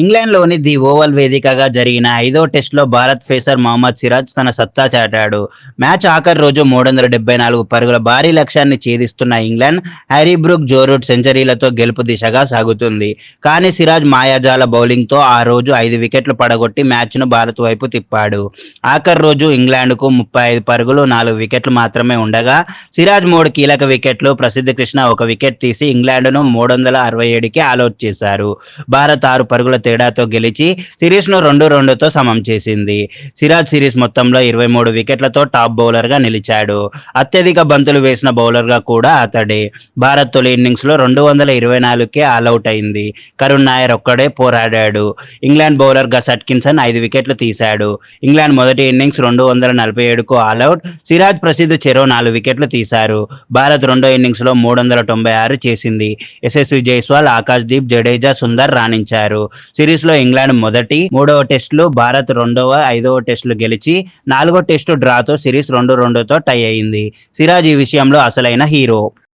ఇంగ్లాండ్లోని the oval వేదికగా జరిగిన ఐదో టెస్టులో భారత్ ఫేసర్ మహమ్మద్ సిరాజ్ తన సత్తా చాటాడు. మ్యాచ్ ఆఖరి రోజు మూడు వందల డెబ్బై నాలుగు పరుగుల భారీ లక్ష్యాన్ని ఛేదిస్తున్న England Harry Brook Joe Root సెంచరీలతో గెలుపు దిశగా సాగుతుంది. కానీ సిరాజ్ మాయాజాల బౌలింగ్తో ఆ రోజు ఐదు వికెట్లు పడగొట్టి మ్యాచ్ను భారత్ వైపు తిప్పాడు. ఆఖరి రోజు ఇంగ్లాండ్కు ముప్పై ఐదు పరుగులు నాలుగు వికెట్లు మాత్రమే ఉండగా సిరాజ్ మూడు కీలక వికెట్లు ప్రసిద్ధ కృష్ణ ఒక వికెట్ తీసి ఇంగ్లాండ్ను మూడు వందల అరవై ఏడుకి ఆలౌట్ చేశారు. భారత్ ఆరు పరుగుల తేడాతో గెలిచి సిరీస్ను రెండు రెండుతో సమం చేసింది. సిరాజ్ సిరీస్ మొత్తంలో ఇరవై మూడు వికెట్లతో టాప్ బౌలర్గా నిలిచాడు. అత్యధిక బంతులు వేసిన బౌలర్గా కూడా అతడే. భారత్ తొలి ఇన్నింగ్స్లో రెండు వందల ఇరవై నాలుగుకే ఆల్అౌట్ అయింది. కరుణ్ నాయర్ ఒక్కడే పోరాడాడు. ఇంగ్లాండ్ బౌలర్ గస్ ఐదు వికెట్లు తీశాడు. ఇంగ్లాండ్ మొదటి ఇన్నింగ్స్ రెండు వందల నలభై ఏడుకు ఆలౌట్ సిరాజ్ ప్రసిద్ధ చెరో నాలుగు వికెట్లు తీశారు. భారత్ రెండో ఇన్నింగ్స్లో మూడు వందల తొంభై ఆరు చేసింది. యశస్వి జైస్వాల్ ఆకాష్ దీప్ జడేజా సుందర్ రాణించారు. సిరీస్లో ఇంగ్లాండ్ మొదటి మూడవ టెస్టులు భారత్ రెండవ ఐదవ టెస్టులు గెలిచి నాలుగో టెస్టు డ్రాతో సిరీస్ రెండు రెండుతో టై అయింది. సిరాజ్ ఈ విషయంలో అసలైన హీరో.